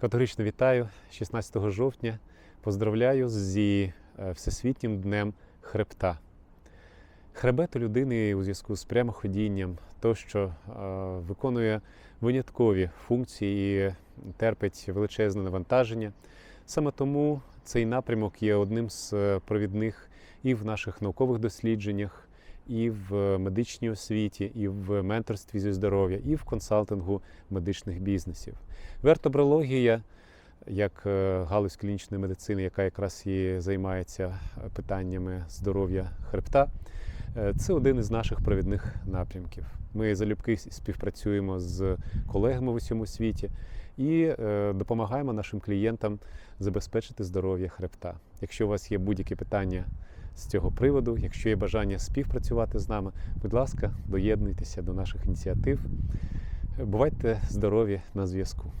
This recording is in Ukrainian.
Категорично вітаю 16 жовтня. Поздравляю зі е, Всесвітнім днем хребта. Хребет у людини у зв'язку з прямоходінням, то, що е, виконує виняткові функції і терпить величезне навантаження. Саме тому цей напрямок є одним з е, провідних і в наших наукових дослідженнях, і в медичній освіті, і в менторстві зі здоров'я, і в консалтингу медичних бізнесів. Вертебрологія, як е, галузь клінічної медицини, яка якраз і займається е, питаннями здоров'я хребта, це один із наших провідних напрямків. Ми залюбки співпрацюємо з колегами в усьому світі і е, допомагаємо нашим клієнтам забезпечити здоров'я хребта. Якщо у вас є будь-які питання з цього приводу, якщо є бажання співпрацювати з нами, будь ласка, доєднуйтеся до наших ініціатив. Бувайте здорові на зв'язку.